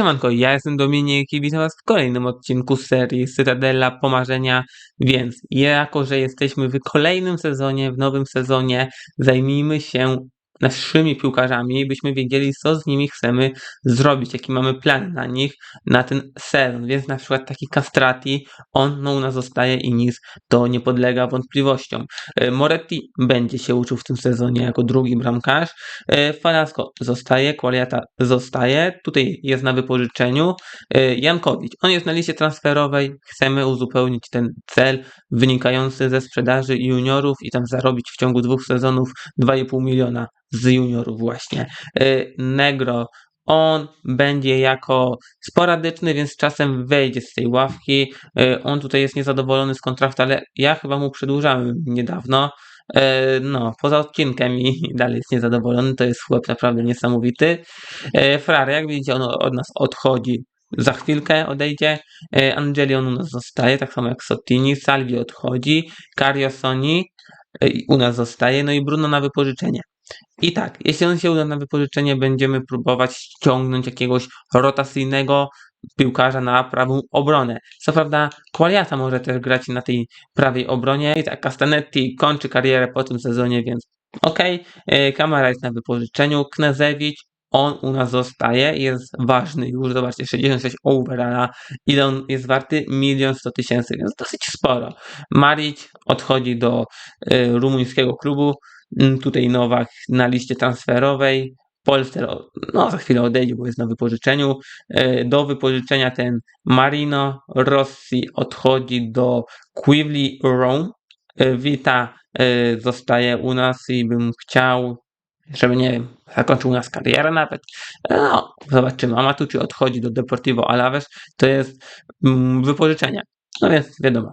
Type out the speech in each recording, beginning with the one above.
Siemanko, ja jestem Dominik i witam was w kolejnym odcinku serii Cytadella Pomarzenia, więc jako, że jesteśmy w kolejnym sezonie, w nowym sezonie, zajmijmy się naszymi piłkarzami, byśmy wiedzieli, co z nimi chcemy zrobić, jaki mamy plan na nich, na ten sezon, więc na przykład taki Castrati, on no, u nas zostaje i nic, to nie podlega wątpliwościom. E, Moretti będzie się uczył w tym sezonie jako drugi bramkarz, E, Falasco zostaje, Qualiata zostaje, tutaj jest na wypożyczeniu. E, Jankowicz, on jest na liście transferowej, chcemy uzupełnić ten cel wynikający ze sprzedaży juniorów i tam zarobić w ciągu dwóch sezonów 2,5 miliona z juniorów właśnie. E, Negro, on będzie jako sporadyczny, więc czasem wejdzie z tej ławki. E, On tutaj jest niezadowolony z kontraktu, ale ja chyba mu przedłużałem niedawno. E, No, poza odcinkiem i dalej jest niezadowolony, to jest chłop naprawdę niesamowity. Frary, jak widzicie, on od nas odchodzi. Za chwilkę odejdzie. E, Angeli on u nas zostaje, tak samo jak Sottini. Salvi odchodzi. Cariosoni e, u nas zostaje. No i Bruno na wypożyczenie. I tak, jeśli on się uda na wypożyczenie, będziemy próbować ściągnąć jakiegoś rotacyjnego piłkarza na prawą obronę. Co prawda, Qualiata może też grać na tej prawej obronie. I tak, Castanetti kończy karierę po tym sezonie, więc okej. Okay. Kamera jest na wypożyczeniu. Knezewicz, on u nas zostaje, jest ważny już. Zobaczcie, 66 overalla. Ile on jest warty? Milion 100 tysięcy, więc dosyć sporo. Maric odchodzi do y, rumuńskiego klubu. Mm, Tutaj Nowak na liście transferowej. Polster no, za chwilę odejdzie, bo jest na wypożyczeniu. E, Do wypożyczenia ten Marino Rossi odchodzi do Quivli Rome. E, Vita e, zostaje u nas i bym chciał, żeby nie wiem, zakończył u nas karierę nawet. E, No, zobaczymy. Amatucci odchodzi do Deportivo Alaves. To jest mm, wypożyczenie. No więc wiadomo.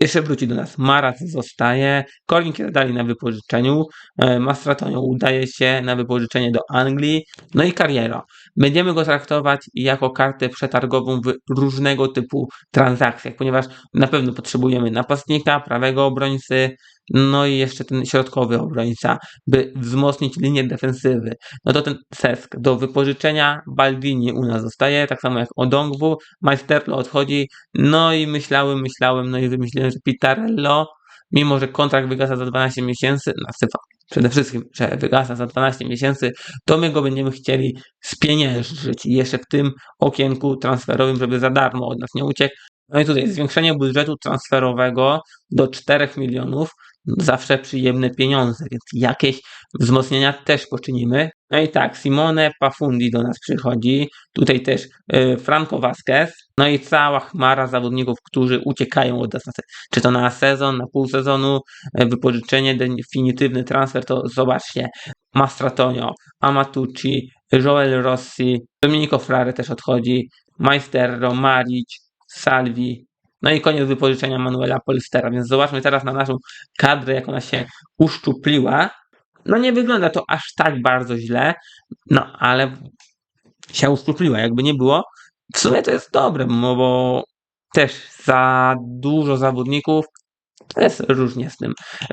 Jeszcze wróci do nas. Marat zostaje. Kornik dalej na wypożyczeniu. E, Mastratonio udaje się na wypożyczenie do Anglii. No i Carriero. Będziemy go traktować jako kartę przetargową w różnego typu transakcjach, ponieważ na pewno potrzebujemy napastnika, prawego obrońcy, no i jeszcze ten środkowy obrońca, by wzmocnić linię defensywy. No to ten Sesk do wypożyczenia Baldini u nas zostaje, tak samo jak Odongwu. Majsterlo odchodzi, no i myślałem, myślałem, no i wymyśliłem, że Pitarello, mimo że kontrakt wygasa za 12 miesięcy, na cyfra przede wszystkim, że wygasa za 12 miesięcy, to my go będziemy chcieli spieniężyć jeszcze w tym okienku transferowym, żeby za darmo od nas nie uciekł. No i tutaj zwiększenie budżetu transferowego do 4 milionów, zawsze przyjemne pieniądze, więc jakieś wzmocnienia też poczynimy. No i tak, Simone Pafundi do nas przychodzi, tutaj też y, Franco Vasquez, no i cała chmara zawodników, którzy uciekają od nas, czy to na sezon, na pół sezonu, e, wypożyczenie, definitywny transfer, to zobaczcie, Mastratonio, Amatucci, Joel Rossi, Domenico Frare też odchodzi, Majsterro, Maric, Salvi, no i koniec wypożyczenia Manuela Polstera, więc zobaczmy teraz na naszą kadrę, jak ona się uszczupliła. No nie wygląda to aż tak bardzo źle, no ale się uszczupliła, jakby nie było. W sumie to jest dobre, bo też za dużo zawodników jest różnie z tym.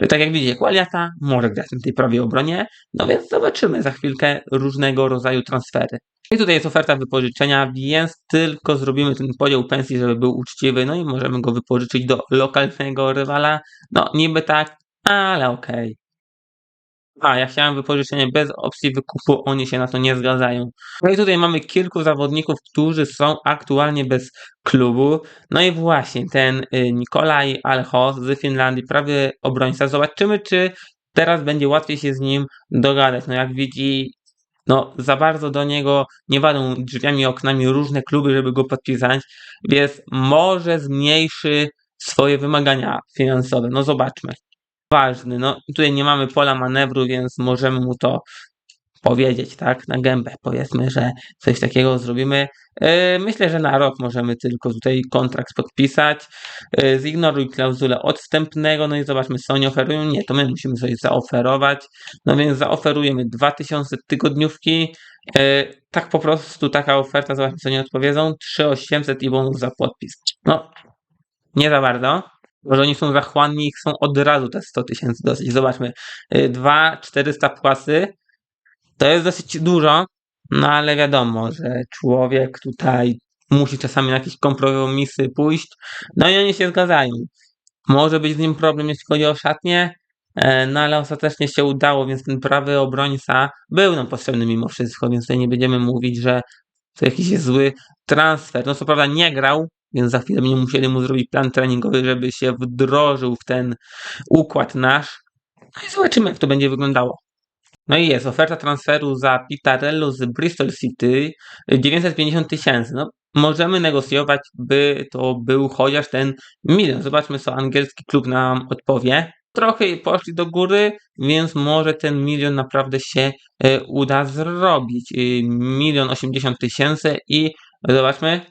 Tak jak widzicie, Qualiata może grać na tej prawej obronie, no więc zobaczymy za chwilkę różnego rodzaju transfery. I tutaj jest oferta wypożyczenia, więc tylko zrobimy ten podział pensji, żeby był uczciwy, no i możemy go wypożyczyć do lokalnego rywala. No niby tak, ale okej. A, ja chciałem wypożyczenie bez opcji wykupu, oni się na to nie zgadzają. No i tutaj mamy kilku zawodników, którzy są aktualnie bez klubu. No i właśnie ten y, Nikolaj Alho z Finlandii, prawy obrońca. Zobaczymy, czy teraz będzie łatwiej się z nim dogadać. No jak widzi, no za bardzo do niego nie wadą drzwiami, oknami różne kluby, żeby go podpisać, więc może zmniejszy swoje wymagania finansowe. No zobaczmy ważny. No, tutaj nie mamy pola manewru, więc możemy mu to powiedzieć, tak, na gębę. Powiedzmy, że coś takiego zrobimy. Yy, Myślę, że na rok możemy tylko tutaj kontrakt podpisać. Yy, Zignoruj klauzulę odstępnego, no i zobaczmy, co oni oferują. Nie, to my musimy coś zaoferować. No więc zaoferujemy 2000 tygodniówki. Yy, Tak po prostu taka oferta, zobaczmy, co oni odpowiedzą. 3800 i bonus za podpis. No, nie za bardzo. Może oni są zachłanni i chcą od razu te 100 tysięcy dosyć. Zobaczmy. 2 400 płasy to jest dosyć dużo, No ale wiadomo, że człowiek tutaj musi czasami na jakieś kompromisy pójść. No i oni się zgadzają. Może być z nim problem, jeśli chodzi o szatnię, e, no ale ostatecznie się udało, więc ten prawy obrońca był nam potrzebny mimo wszystko, więc tutaj nie będziemy mówić, że to jakiś jest zły transfer. No co prawda nie grał, więc za chwilę będziemy musieli mu zrobić plan treningowy, żeby się wdrożył w ten układ nasz. No i zobaczymy, jak to będzie wyglądało. No i jest oferta transferu za Pitarello z Bristol City 950 tysięcy. No, możemy negocjować, by to był chociaż ten milion. Zobaczmy, co angielski klub nam odpowie. Trochę poszli do góry, więc może ten milion naprawdę się e, uda zrobić. Y, Milion osiemdziesiąt tysięcy i zobaczmy.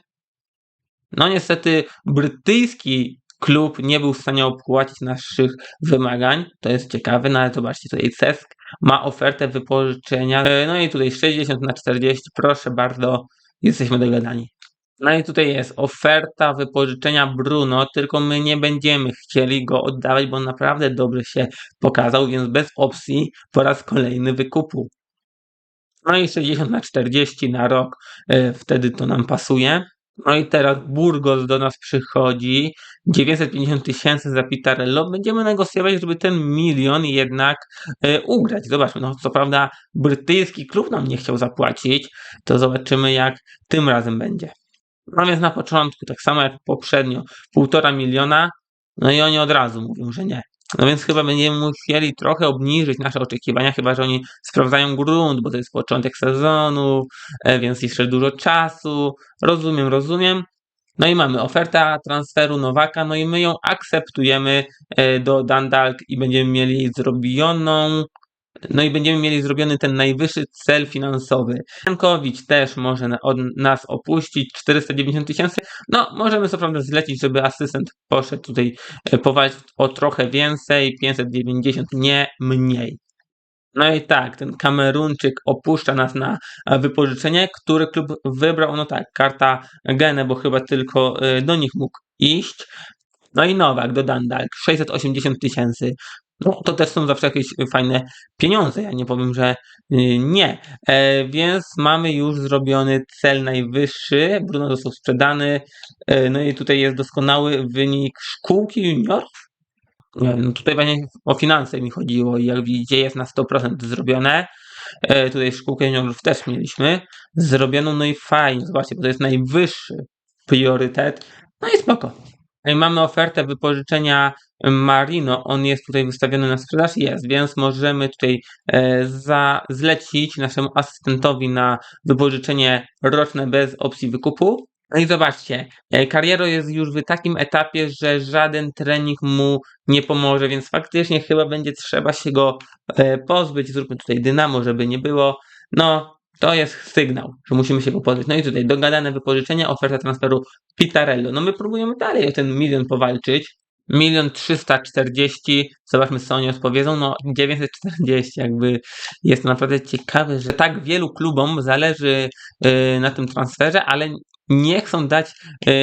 No niestety brytyjski klub nie był w stanie opłacić naszych wymagań. To jest ciekawe, no ale zobaczcie, tutaj Cesk ma ofertę wypożyczenia. E, No i tutaj 60 na 40, proszę bardzo, jesteśmy dogadani. No i tutaj jest oferta wypożyczenia Bruno, tylko my nie będziemy chcieli go oddawać, bo naprawdę dobrze się pokazał, więc bez opcji po raz kolejny wykupu. No i 60 na 40 na rok, e, wtedy to nam pasuje. No i teraz Burgos do nas przychodzi, 950 tysięcy za Pitarello. Będziemy negocjować, żeby ten milion jednak e, ugrać. Zobaczmy, no co prawda brytyjski klub nam nie chciał zapłacić, to zobaczymy jak tym razem będzie. No więc na początku, tak samo jak poprzednio, półtora miliona, no i oni od razu mówią, że nie. No więc chyba będziemy musieli trochę obniżyć nasze oczekiwania, chyba że oni sprawdzają grunt, bo to jest początek sezonu, e, więc jeszcze dużo czasu. Rozumiem, rozumiem. No i mamy oferta transferu Nowaka, no i my ją akceptujemy e, do Dundalk i będziemy mieli zrobioną no i będziemy mieli zrobiony ten najwyższy cel finansowy. Jankowicz też może od nas opuścić 490 tysięcy. No, możemy co prawda zlecić, żeby asystent poszedł tutaj e, powalczyć o trochę więcej, 590, nie mniej. No i tak, ten Kamerunczyk opuszcza nas na e, wypożyczenie, który klub wybrał, no tak, karta Gene, bo chyba tylko e, do nich mógł iść. No i Nowak do Dundalk, 680 tysięcy. No to też są zawsze jakieś fajne pieniądze, ja nie powiem, że y, nie. E, więc mamy już zrobiony cel najwyższy, Bruno został sprzedany, e, no i tutaj jest doskonały wynik szkółki juniorów. Nie, No tutaj właśnie o finanse mi chodziło i jak widzicie jest na 100% zrobione. E, tutaj szkółkę juniorów też mieliśmy zrobioną, no i fajnie, zobaczcie, bo to jest najwyższy priorytet. No i spoko. Mamy ofertę wypożyczenia Marino. On jest tutaj wystawiony na sprzedaż? Jest, więc możemy tutaj e, za, zlecić naszemu asystentowi na wypożyczenie roczne bez opcji wykupu. No i zobaczcie, e, Carriero jest już w takim etapie, że żaden trening mu nie pomoże, więc faktycznie chyba będzie trzeba się go e, pozbyć. Zróbmy tutaj dynamo, żeby nie było. No, to jest sygnał, że musimy się go. No i tutaj dogadane wypożyczenie, oferta transferu Pitarello. No my próbujemy dalej o ten milion powalczyć. Milion trzysta czterdzieści, zobaczmy co oni odpowiedzą, no 940 jakby jest naprawdę ciekawe, że tak wielu klubom zależy yy, na tym transferze, ale nie chcą dać yy,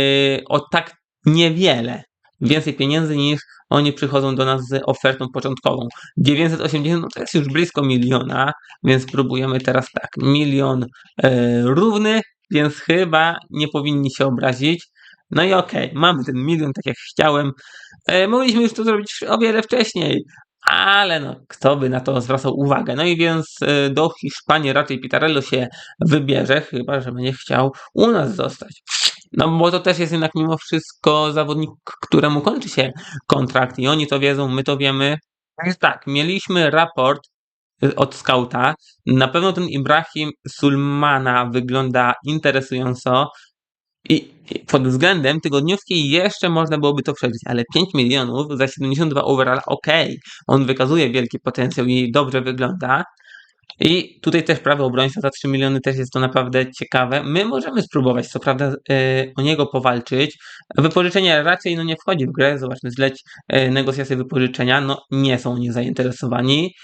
o tak niewiele więcej pieniędzy niż oni przychodzą do nas z ofertą początkową. 980 no to jest już blisko miliona, więc próbujemy teraz tak, milion e, równy, więc chyba nie powinni się obrazić. No i okej, mamy ten milion, tak jak chciałem. E, mogliśmy już to zrobić o wiele wcześniej, ale no, kto by na to zwracał uwagę? No i więc e, do Hiszpanii raczej Pitarello się wybierze, chyba że będzie chciał u nas zostać. No bo to też jest jednak mimo wszystko zawodnik, któremu kończy się kontrakt i oni to wiedzą, my to wiemy. Więc tak, mieliśmy raport y, od skauta. Na pewno ten Ibrahim Sulmana wygląda interesująco. I pod względem tygodniówki jeszcze można byłoby to przeżyć, ale 5 milionów za 72 overall, okej, on wykazuje wielki potencjał i dobrze wygląda. I tutaj też prawy obrońca za 3 miliony też jest to naprawdę ciekawe. My możemy spróbować, co prawda, e, o niego powalczyć. Wypożyczenie raczej no, nie wchodzi w grę. Zobaczmy, zleć e, negocjacje wypożyczenia. No, nie są oni zainteresowani.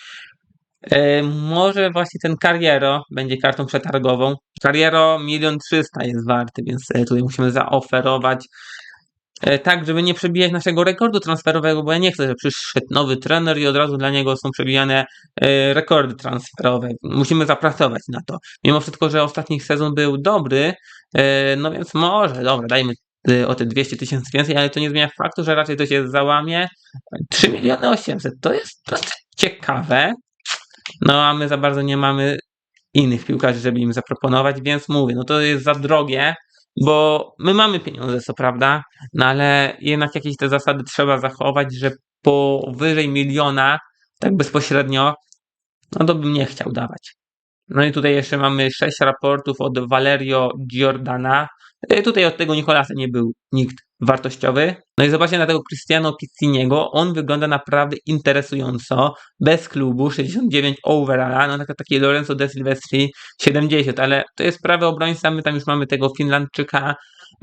E, może właśnie ten Carriero będzie kartą przetargową. Carriero milion trzysta jest warty, więc tutaj musimy zaoferować tak, żeby nie przebijać naszego rekordu transferowego, bo ja nie chcę, że przyszedł nowy trener i od razu dla niego są przebijane e, rekordy transferowe. Musimy zapracować na to. Mimo wszystko, że ostatni sezon był dobry, e, no więc może, dobra, dajmy e, o te 200 tysięcy więcej, ale to nie zmienia faktu, że raczej to się załamie. 3 miliony 800, to jest dosyć ciekawe. No a my za bardzo nie mamy innych piłkarzy, żeby im zaproponować, więc mówię, no to jest za drogie, bo my mamy pieniądze, co prawda, no ale jednak jakieś te zasady trzeba zachować, że powyżej miliona, tak bezpośrednio, no to bym nie chciał dawać. No i tutaj jeszcze mamy sześć raportów od Valerio Giordana. E, Tutaj od tego Nikolasa nie był nikt wartościowy. No i zobaczcie na tego Cristiano Picciniego. On wygląda naprawdę interesująco. Bez klubu 69 overalla. No tak, taki Lorenzo De Silvestri 70, ale to jest prawy obrońca. My tam już mamy tego Finlandczyka.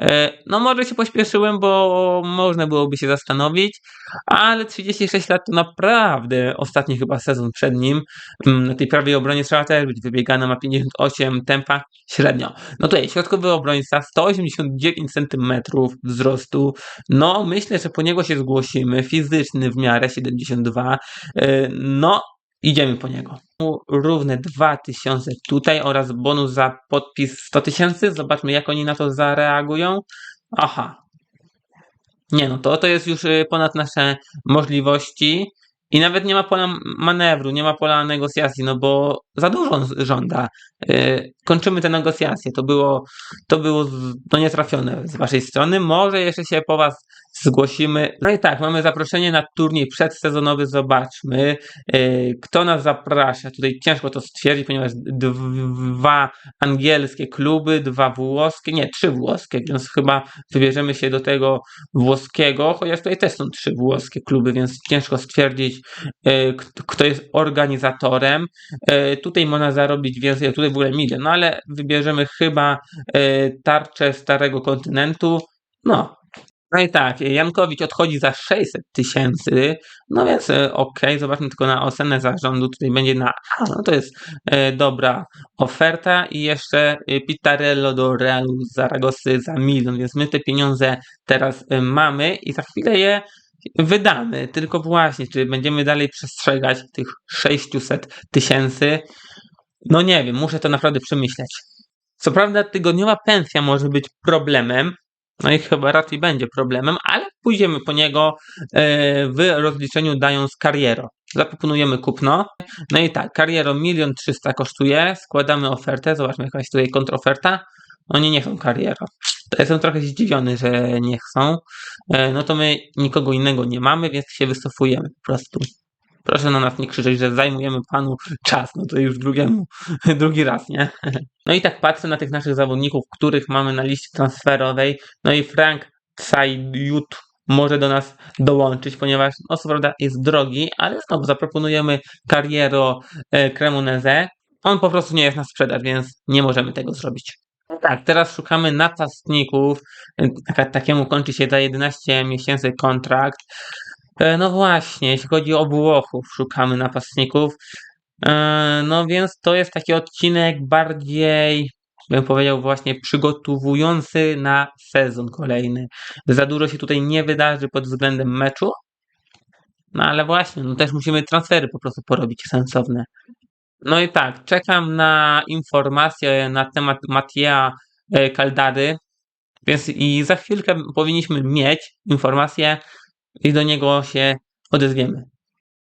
E, No może się pośpieszyłem, bo można byłoby się zastanowić, ale 36 lat to naprawdę ostatni chyba sezon przed nim. Mm, Na tej prawej obronie trzeba też być wybiegana, ma 58 tempa średnio. No tutaj środkowy obrońca 189 cm wzrostu. No myślę, że po niego się zgłosimy. Fizyczny w miarę 72. E, No idziemy po niego. Równe 2000 tutaj oraz bonus za podpis 100 tysięcy. Zobaczmy jak oni na to zareagują. Aha. Nie no, to, to jest już y, ponad nasze możliwości. I nawet nie ma pola manewru, nie ma pola negocjacji, no bo za dużo żąda. Yy, kończymy te negocjacje. To było, to było no nietrafione z waszej strony. Może jeszcze się po was zgłosimy. No i tak, mamy zaproszenie na turniej przedsezonowy. Zobaczmy, yy, kto nas zaprasza. Tutaj ciężko to stwierdzić, ponieważ dwa angielskie kluby, dwa włoskie, nie, trzy włoskie, więc chyba wybierzemy się do tego włoskiego, chociaż tutaj też są trzy włoskie kluby, więc ciężko stwierdzić, e, kto jest organizatorem. E, Tutaj można zarobić więcej, tutaj w ogóle milion, no ale wybierzemy chyba e, tarczę Starego Kontynentu. No. No i tak, Jankowicz odchodzi za 600 tysięcy, no więc e, okej, zobaczmy tylko na ocenę zarządu, tutaj będzie na A, no to jest e, dobra oferta. I jeszcze e, Pitarello do Realu Zaragosy za milion, więc my te pieniądze teraz e, mamy i za chwilę je wydamy, tylko właśnie, czy będziemy dalej przestrzegać tych 600 tysięcy, no nie wiem, muszę to naprawdę przemyśleć. Co prawda tygodniowa pensja może być problemem, no i chyba raczej będzie problemem, ale pójdziemy po niego e, w rozliczeniu dając kariero. Zaproponujemy kupno. No i tak, kariero 1 300 kosztuje, składamy ofertę, zobaczmy jakaś tutaj kontroferta. Oni nie chcą kariero. To jestem trochę zdziwiony, że nie chcą. E, No to my nikogo innego nie mamy, więc się wycofujemy po prostu. Proszę na nas nie krzyczeć, że zajmujemy panu czas, no to już drugiemu, drugi raz, nie? No i tak patrzę na tych naszych zawodników, których mamy na liście transferowej. No i Frank Tsajut może do nas dołączyć, ponieważ no co prawda jest drogi, ale znowu zaproponujemy Carriero e, Cremonese. On po prostu nie jest na sprzedaż, więc nie możemy tego zrobić. No tak, teraz szukamy napastników. E, takiemu kończy się za 11 miesięcy kontrakt. E, No właśnie, jeśli chodzi o Włochów, szukamy napastników. E, No więc to jest taki odcinek bardziej, bym powiedział, właśnie przygotowujący na sezon kolejny. Za dużo się tutaj nie wydarzy pod względem meczu. No ale właśnie, no też musimy transfery po prostu porobić sensowne. No i tak, czekam na informacje na temat Mattia e, Caldary, więc i za chwilkę powinniśmy mieć informacje i do niego się odezwiemy.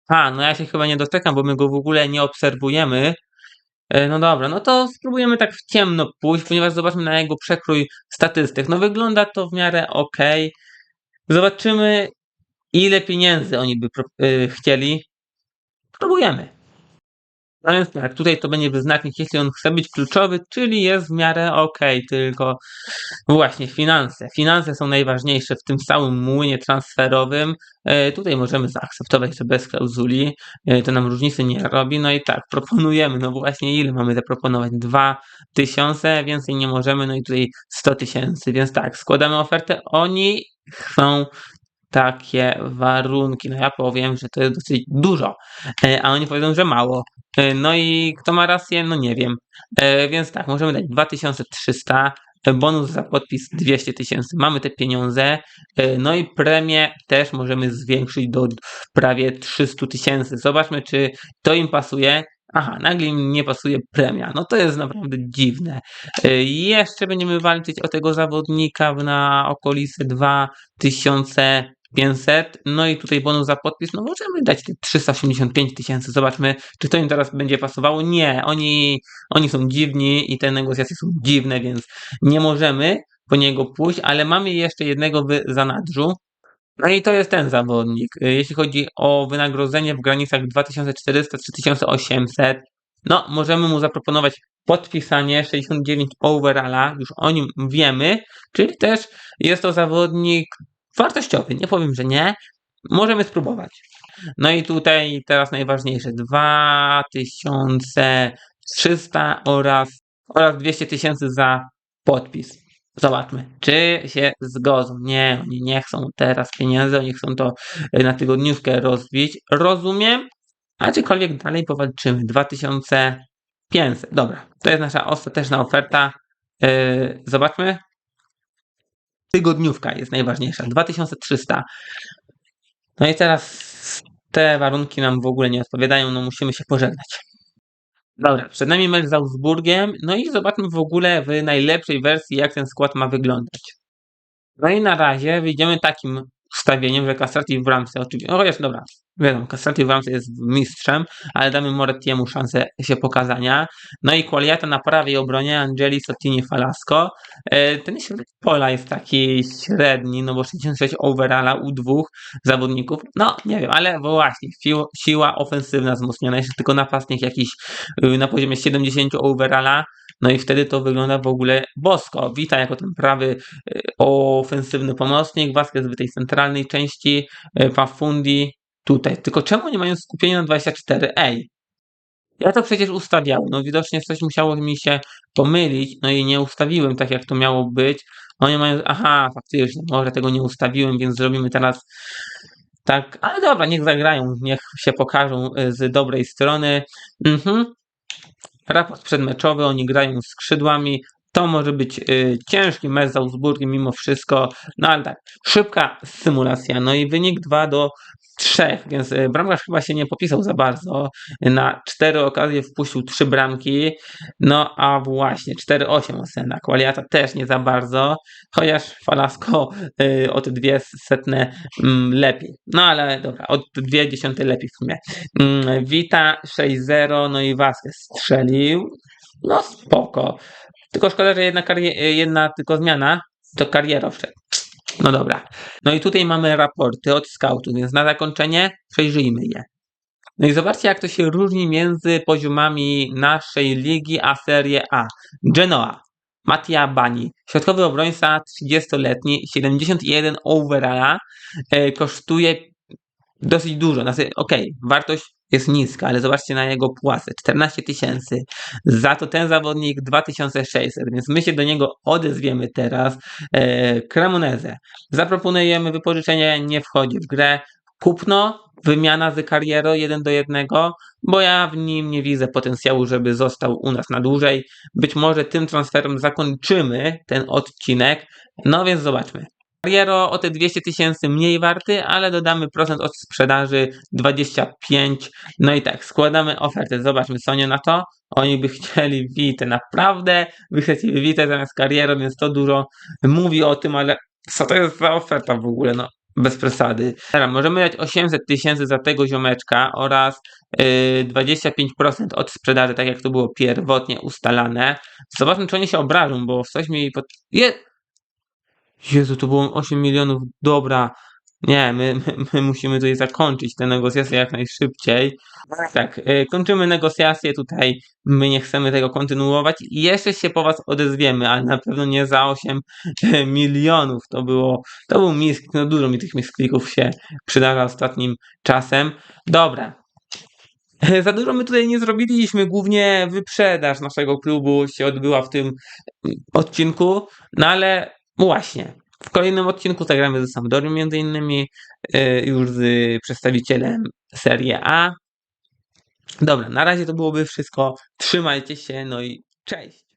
A, no ja się chyba nie doczekam, bo my go w ogóle nie obserwujemy. E, No dobra, no to spróbujemy tak w ciemno pójść, ponieważ zobaczmy na jego przekrój statystyk. No wygląda to w miarę ok. Zobaczymy, ile pieniędzy oni by y, chcieli. Spróbujemy. No więc tak, tutaj to będzie wyznacznik, jeśli on chce być kluczowy, czyli jest w miarę ok, tylko właśnie finanse. Finanse są najważniejsze w tym całym młynie transferowym. E, tutaj możemy zaakceptować, że bez klauzuli e, to nam różnicy nie robi. No i tak, proponujemy, no właśnie ile mamy zaproponować? 2000, więcej nie możemy, no i tutaj 100 tysięcy, więc tak, składamy ofertę. Oni chcą takie warunki. No ja powiem, że to jest dosyć dużo, e, a oni powiedzą, że mało. E, No i kto ma rację? No nie wiem. E, Więc tak, możemy dać 2300, bonus za podpis 200 tysięcy. Mamy te pieniądze, no i premię też możemy zwiększyć do prawie 300 tysięcy. Zobaczmy, czy to im pasuje. Aha, nagle im nie pasuje premia. No to jest naprawdę dziwne. Jeszcze będziemy walczyć o tego zawodnika na okolice 2500. No i tutaj bonus za podpis. No możemy dać te 385 tysięcy. Zobaczmy, czy to im teraz będzie pasowało. Nie, oni, oni są dziwni i te negocjacje są dziwne, więc nie możemy po niego pójść, ale mamy jeszcze jednego w zanadrzu. No i to jest ten zawodnik. Jeśli chodzi o wynagrodzenie w granicach 2400-3800, no możemy mu zaproponować podpisanie 69 overalla, już o nim wiemy, czyli też jest to zawodnik wartościowy, nie powiem, że nie. Możemy spróbować. No i tutaj teraz najważniejsze 2300 oraz, oraz 200 tysięcy za podpis. Zobaczmy, czy się zgodzą. Nie, oni nie chcą teraz pieniędzy, oni chcą to y, na tygodniówkę rozbić. Rozumiem, aczkolwiek dalej powalczymy. 2500. Dobra, to jest nasza ostateczna oferta. Yy, zobaczmy. Tygodniówka jest najważniejsza. 2300. No i teraz te warunki nam w ogóle nie odpowiadają, no musimy się pożegnać. Dobra, przed nami mecz z Augsburgiem, no i zobaczmy w ogóle w najlepszej wersji, jak ten skład ma wyglądać. No i na razie wyjdziemy takim ustawieniem, że Castrati w bramce oczywiście, no chociaż dobra, wiadomo, Castrati w bramce jest mistrzem, ale damy Morettiemu szansę się pokazania. No i Qualiata na prawej obronie, Angeli, Sottini, Falasco. E, Ten środek pola jest taki średni, no bo 66 overalla u dwóch zawodników. No, nie wiem, ale właśnie, siła, siła ofensywna wzmocniona, jeszcze tylko napastnik jakiś y, na poziomie 70 overalla, no i wtedy to wygląda w ogóle bosko. Wita jako ten prawy y, ofensywny pomocnik, Vasquez w tej centralnej części, y, Pafundi tutaj. Tylko czemu nie mają skupienia na 24? Ej, ja to przecież ustawiałem. No widocznie coś musiało mi się pomylić, no i nie ustawiłem tak, jak to miało być. Oni mają, aha, faktycznie, może tego nie ustawiłem, więc zrobimy teraz tak, ale dobra, niech zagrają, niech się pokażą y, z dobrej strony. Mhm. Raport przedmeczowy, oni grają skrzydłami. To może być y, ciężki mecz z Augsburgiem mimo wszystko, no ale tak, szybka symulacja, no i wynik 2 do 3, więc y, bramkarz chyba się nie popisał za bardzo. Na cztery okazje wpuścił trzy bramki, no a właśnie 4-8 ocena. Qualiata też nie za bardzo, chociaż Falasco y, o te dwie setne mm, lepiej. No ale dobra, od dwie dziesiąte lepiej w sumie. Mm, Wita 6-0, no i Vasquez strzelił. No spoko. Tylko szkoda, że jedna, karie- jedna tylko zmiana to kariera wszedł. No dobra. No i tutaj mamy raporty od scoutów, więc na zakończenie przejrzyjmy je. No i zobaczcie, jak to się różni między poziomami naszej ligi a Serie A. Genoa. Mattia Bani, środkowy obrońca, 30-letni, 71 overalla, e, kosztuje dosyć dużo. Znaczy, okej, wartość jest niska, ale zobaczcie na jego płacę, 14 tysięcy. Za to ten zawodnik 2600, więc my się do niego odezwiemy teraz. E, Cremoneze. Zaproponujemy wypożyczenie, nie wchodzi w grę. Kupno, wymiana z karierą 1 do 1, bo ja w nim nie widzę potencjału, żeby został u nas na dłużej. Być może tym transferem zakończymy ten odcinek. No więc zobaczmy. Kariero o te 200 tysięcy mniej warty, ale dodamy procent od sprzedaży 25. No i tak, składamy ofertę. Zobaczmy, oni na to. Oni by chcieli Witę, naprawdę by chcieli Witę zamiast karierą, więc to dużo mówi o tym, ale co to jest za oferta w ogóle, no bez przesady. Teraz możemy dać 800 tysięcy za tego ziomeczka oraz yy, 25% od sprzedaży, tak jak to było pierwotnie ustalane. Zobaczmy, czy oni się obrażą, bo coś mi... Pod... Je... Jezu, to było 8 milionów, dobra. Nie, my, my, my musimy tutaj zakończyć te negocjacje jak najszybciej. Tak, y, kończymy negocjacje tutaj. My nie chcemy tego kontynuować i jeszcze się po was odezwiemy, ale na pewno nie za 8 milionów. To było, to był misk, no dużo mi tych misklików się przydarza ostatnim czasem. Dobra. Za dużo my tutaj nie zrobiliśmy, głównie wyprzedaż naszego klubu się odbyła w tym odcinku, no ale właśnie. W kolejnym odcinku zagramy ze Sampdorią między innymi, y, już z przedstawicielem Serie A. Dobra, na razie to byłoby wszystko. Trzymajcie się, no i cześć!